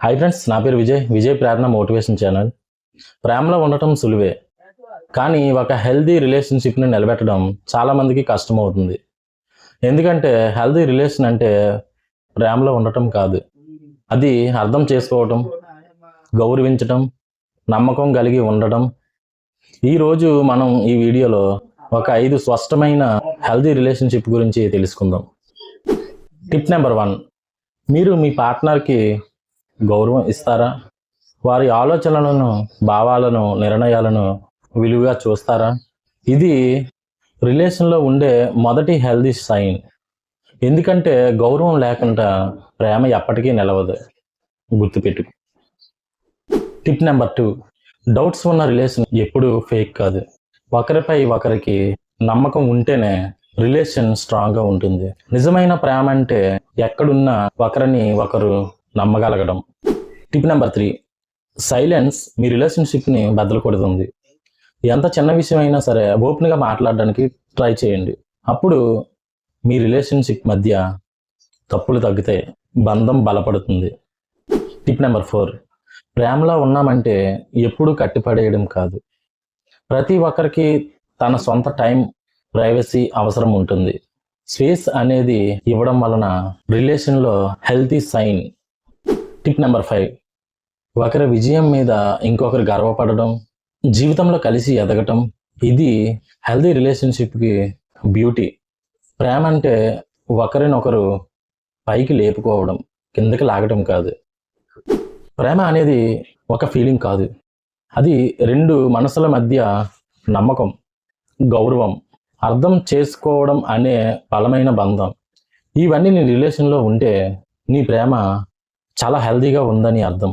Hi friends నా పేరు Vijay. Vijay Prerana motivation channel. ప్రేమలో ఉండటం సులువే. కానీ ఒక హెల్దీ రిలేషన్షిప్ని నిలబెట్టడం చాలామందికి కష్టమవుతుంది ఎందుకంటే హెల్దీ రిలేషన్ అంటే ప్రేమలో ఉండటం కాదు. అది అర్థం చేసుకోవటం గౌరవించటం నమ్మకం కలిగి ఉండటం. ఈరోజు మనం ఈ వీడియోలో ఒక ఐదు స్పష్టమైన హెల్దీ రిలేషన్షిప్ గురించి తెలుసుకుందాం. టిప్ నెంబర్ వన్ మీరు మీ పార్ట్నర్కి గౌరవం ఇస్తారా? వారి ఆలోచనలను భావాలను నిర్ణయాలను విలువగా చూస్తారా? ఇది రిలేషన్లో ఉండే మొదటి హెల్దీ సైన్. ఎందుకంటే గౌరవం లేకుండా ప్రేమ ఎప్పటికీ నిలవదు. గుర్తుపెట్టు టిప్ నెంబర్ టూ. డౌట్స్ ఉన్న రిలేషన్ ఎప్పుడు ఫేక్ కాదు. ఒకరిపై ఒకరికి నమ్మకం ఉంటేనే రిలేషన్ స్ట్రాంగ్గా ఉంటుంది. నిజమైన ప్రేమ అంటే ఎక్కడున్నా ఒకరిని ఒకరు నమ్మగలగడం. Tip number three. సైలెన్స్ మీ రిలేషన్షిప్ని బద్దలకొడుతుంది. ఎంత చిన్న విషయం అయినా సరే ఓపెన్గా మాట్లాడడానికి ట్రై చేయండి. అప్పుడు మీ రిలేషన్షిప్ మధ్య తప్పులు తగ్గితే బంధం బలపడుతుంది. Tip number four. ప్రేమలో ఉన్నామంటే ఎప్పుడూ కట్టిపడేయడం కాదు. ప్రతి ఒక్కరికి తన సొంత టైం ప్రైవసీ అవసరం ఉంటుంది. స్పేస్ అనేది ఇవ్వడం వలన రిలేషన్లో healthy sign tip number five ఒకరి విజయం మీద ఇంకొకరు గర్వపడడం జీవితంలో కలిసి ఎదగటం ఇది హెల్దీ రిలేషన్షిప్కి బ్యూటీ ప్రేమ అంటే ఒకరినొకరు పైకి లేపుకోవడం కిందకి లాగటం కాదు. ప్రేమ అనేది ఒక ఫీలింగ్ కాదు. అది రెండు మనసుల మధ్య నమ్మకం గౌరవం అర్థం చేసుకోవడం అనే బలమైన బంధం. ఇవన్నీ నీ రిలేషన్లో ఉంటే నీ ప్రేమ చాలా హెల్దీగా ఉందని అర్థం.